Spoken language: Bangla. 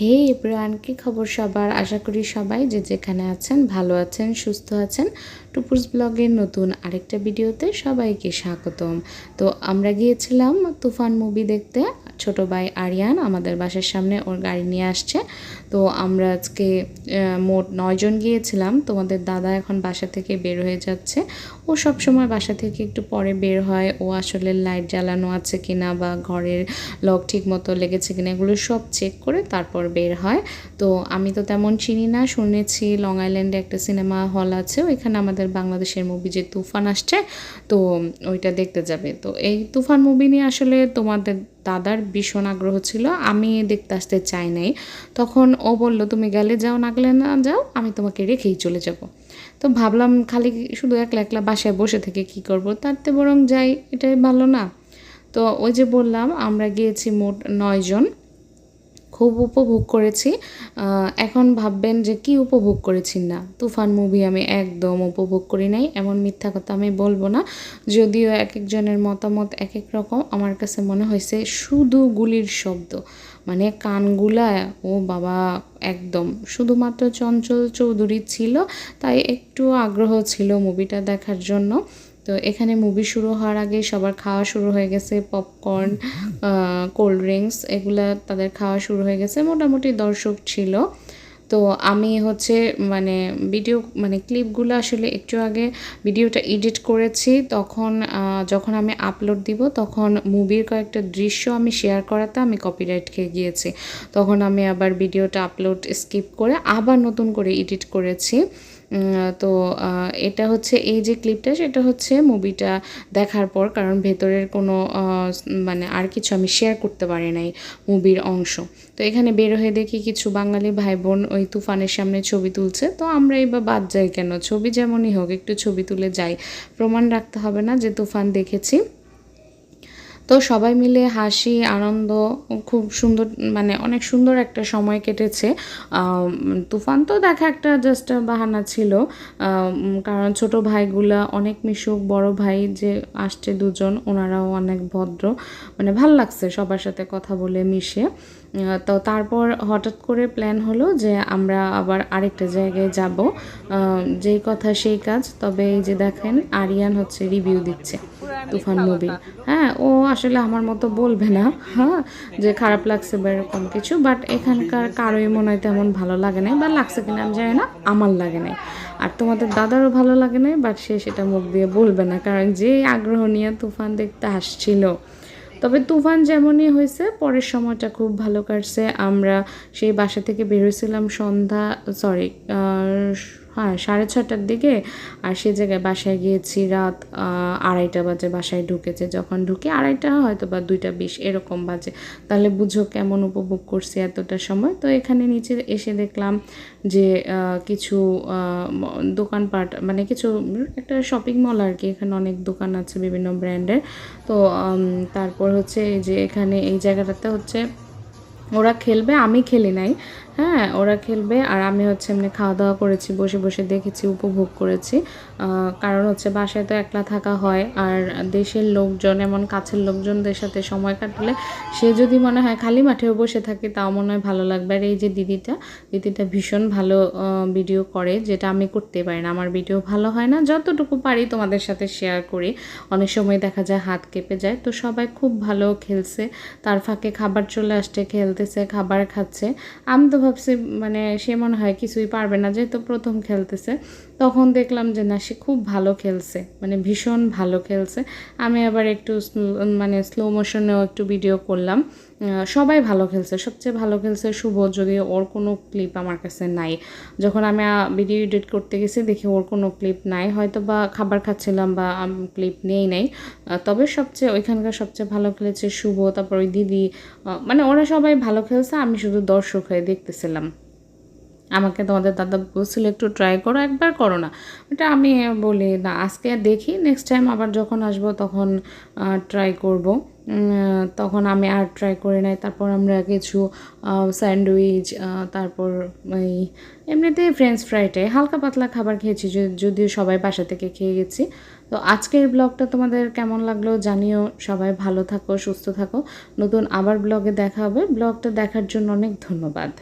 হে এব্রান কি খবর সবার? আশা করি সবাই যে যেখানে আছেন ভালো আছেন, সুস্থ আছেন। টুপুস ব্লগের নতুন আরেকটা ভিডিওতে সবাইকে স্বাগতম। তো আমরা গিয়েছিলাম তুফান মুভি দেখতে। ছোট ভাই আরিয়ান আমাদের বাসার সামনে ওর গাড়ি নিয়ে আসছে। তো আমরা আজকে মোট নয়জন গিয়েছিলাম। তোমাদের দাদা এখন বাসা থেকে বের হয়ে যাচ্ছে। ও সব সময় বাসা থেকে একটু পরে বের হয়। ও আসলে লাইট জ্বালানো আছে কিনা বা ঘরের লক ঠিক মতো লেগেছে কিনা এগুলো সব চেক করে তারপর বের হয়। তো আমি তো তেমন চিনি না, শুনেছি লং আইল্যান্ডে একটা সিনেমা হল আছে, ওইখানে আমাদের বাংলাদেশের মুভি যে তুফান আসছে, তো ওইটা দেখতে যাবে। তো এই তুফান মুভি নিয়ে আসলে তোমাদের দাদার ভীষণ আগ্রহ ছিল, আমি দেখতে আসতে চাই নাই। তখন ও বলল, তুমি গেলে যাও, না গেলে না যাও, আমি তোমাকে রেখেই চলে যাব। তো ভাবলাম খালি শুধু একলা একলা বাসায় বসে থেকে কি করব, তার থেকে বরং যাই, এটাই ভালো না। তো ওই যে বললাম, আমরা গিয়েছি মোট নয়জন। খুব উপভোগ করেছি। এখন ভাববেন যে কি উপভোগ করেছি না? তুফান মুভি আমি একদম উপভোগ করি নাই, এমন মিথ্যা কথা আমি বলব না। যদিও এক একজনের মতামত এক এক রকম, আমার কাছে মনে হয়েছে শুধু গুলির শব্দ। মানে কানগুলা, ও বাবা, একদম। শুধুমাত্র চঞ্চল চৌধুরী ছিল, তাই একটু আগ্রহ ছিল মুভিটা দেখার জন্য। তো এখানে মুভি শুরু হওয়ার আগে সবার খাওয়া শুরু হয়ে গেছে পপকর্ন কোল্ড ড্রিঙ্কস এগুলা তাদের খাওয়া শুরু হয়ে গেছে, মোটামুটি দর্শক ছিল। তো আমি হচ্ছে মানে ভিডিও মানে ক্লিপগুলো আসলে একটু আগে ভিডিওটা এডিট করেছি, তখন যখন আমি আপলোড দিব, তখন মুভির কয়েকটা দৃশ্য আমি শেয়ার করাতে আমি কপিরাইট খেয়ে গিয়েছি। তখন আমি আবার ভিডিওটা আপলোড স্কিপ করে আবার নতুন করে এডিট করেছি। তো এটা হচ্ছে, এই যে ক্লিপটা সেটা হচ্ছে মুভিটা দেখার পর, কারণ ভেতরের কোনো মানে আর কিছু আমি শেয়ার করতে পারি নাই মুভির অংশ। তো এখানে বের হয়ে দেখি কিছু বাঙালি ভাই বোন ওই তুফানের সামনে ছবি তুলছে। তো আমরা এবার বাদ যাই কেন? ছবি যেমনই হোক, একটু ছবি তুলে যাই। প্রমাণ রাখতে হবে না যে তুফান দেখেছি। তো সবাই মিলে হাসি, আনন্দ, খুব সুন্দর মানে অনেক সুন্দর একটা সময় কেটেছে। তুফান তো দেখা একটা জাস্ট বাহানা ছিল। কারণ ছোট ভাইগুলা অনেক মিশুক, বড় ভাই যে আসছে দুজন, ওনারাও অনেক ভদ্র। মানে ভালো লাগছে সবার সাথে কথা বলে, মিশে। তো তারপর হঠাৎ করে প্ল্যান হলো যে আমরা আবার আরেকটা জায়গায় যাব। যেই কথা সেই কাজ। তবে এই যে দেখেন, আরিয়ান হচ্ছে রিভিউ দিচ্ছে তুফান মুভি হ্যাঁ ও আসলে আমার মতো বলবে না হ্যাঁ যে খারাপ লাগছে বা এরকম কিছু। বাট এখানকার কারোই মনে হয় তেমন ভালো লাগে নাই বা লাগছে কিনা আমি জানি না, আমার লাগে নাই। আর তোমাদের দাদারও ভালো লাগে নাই বাট সে সেটা মুখ দিয়ে বলবে না, কারণ যে আগ্রহ নিয়ে তুফান দেখতে আসছিল তবে তুফান যেমনই হয়েছে, পরের সময়টা খুব ভালো কাটছে। আমরা সেই বাসা থেকে বেরোছিলাম সন্ধ্যা সরি হ্যাঁ সাড়ে ছটার দিকে, আর সে জায়গায় বাসায় গিয়েছি রাত আড়াইটা বাজে বাসায় ঢুকেছে। যখন ঢুকে আড়াইটা, হয়তো বা দুইটা বিশ, এরকম বাজে। তাহলে বুঝো কেমন উপভোগ করছি এতটা সময়। তো এখানে নিচে এসে দেখলাম যে কিছু দোকানপাট মানে কিছু একটা শপিং মল আর কি। এখানে অনেক দোকান আছে বিভিন্ন ব্র্যান্ডের। তো তারপর হচ্ছে যে এখানে এই জায়গাটাতে হচ্ছে ওরা খেলবে, আমি খেলি নাই। হ্যাঁ ওরা খেলবে। আর আমি হচ্ছে এমনি খাওয়া দাওয়া করেছি, বসে বসে দেখেছি, উপভোগ করেছি। কারণ হচ্ছে বাসায় তো একলা থাকা হয়। আর দেশের লোকজন, এমন কাছের লোকজনদের সাথে সময় কাটালে সে যদি মনে হয় খালি মাঠেও বসে থাকে, তাও মনে হয় ভালো লাগবে। আর এই যে দিদিটা দিদিটা ভীষণ ভালো ভিডিও করে, যেটা আমি করতে পারি না। আমার ভিডিও ভালো হয় না। যতটুকু পারি তোমাদের সাথে শেয়ার করি। অনেক সময় দেখা যায় হাত কেঁপে যায়। তো সবাই খুব ভালো খেলছে। তার ফাঁকে খাবার চলে আসছে, খেলতেছে, খাবার খাচ্ছে। আমি তো ভাবছি মানে সে মনে হয় কিছুই পারবে না, যেহেতু প্রথম খেলতেছে। তখন দেখলাম যে, না, সে খুব ভালো খেলছে মানে ভীষণ ভালো খেলছে। আমি আবার একটু মানে স্লো মোশনেও একটু ভিডিও করলাম। সবাই ভালো খেলছে। সবচেয়ে ভালো খেলছে শুভ যদিও ওর কোনো ক্লিপ আমার কাছে নাই। যখন আমি ভিডিও এডিট করতে গেছি, দেখি ওর কোনো ক্লিপ নাই। হয়তো বা খাবার খাচ্ছিলাম বা ক্লিপ নেই নাই। তবে সবচেয়ে, ওইখানকার সবচেয়ে ভালো খেলেছে শুভ, তারপর ওই দিদি। মানে ওরা সবাই ভালো খেলছে, আমি শুধু দর্শক হয়ে দেখতেছিলাম। আমাকে তোমাদের দাদা বলছিল, একটু ট্রাই করো, একবার করো না। এটা আমি বলি, না, আজকে দেখি নেক্সট টাইম আবার যখন আসব তখন ট্রাই করব। তখন আমি আর ট্রাই করে নাই। তারপর আমরা কিছু স্যান্ডউইচ তারপর এই এমনিতেই ফ্রেঞ্চ ফ্রাইটাই হালকা পাতলা খাবার খেয়েছি যদিও সবাই বাসা থেকে খেয়ে গেছি। তো আজকের ব্লগটা তোমাদের কেমন লাগল জানিও। সবাই ভালো থাকো, সুস্থ থাকো। নতুন আবার ব্লগে দেখা হবে। ব্লগটা দেখার জন্য অনেক ধন্যবাদ।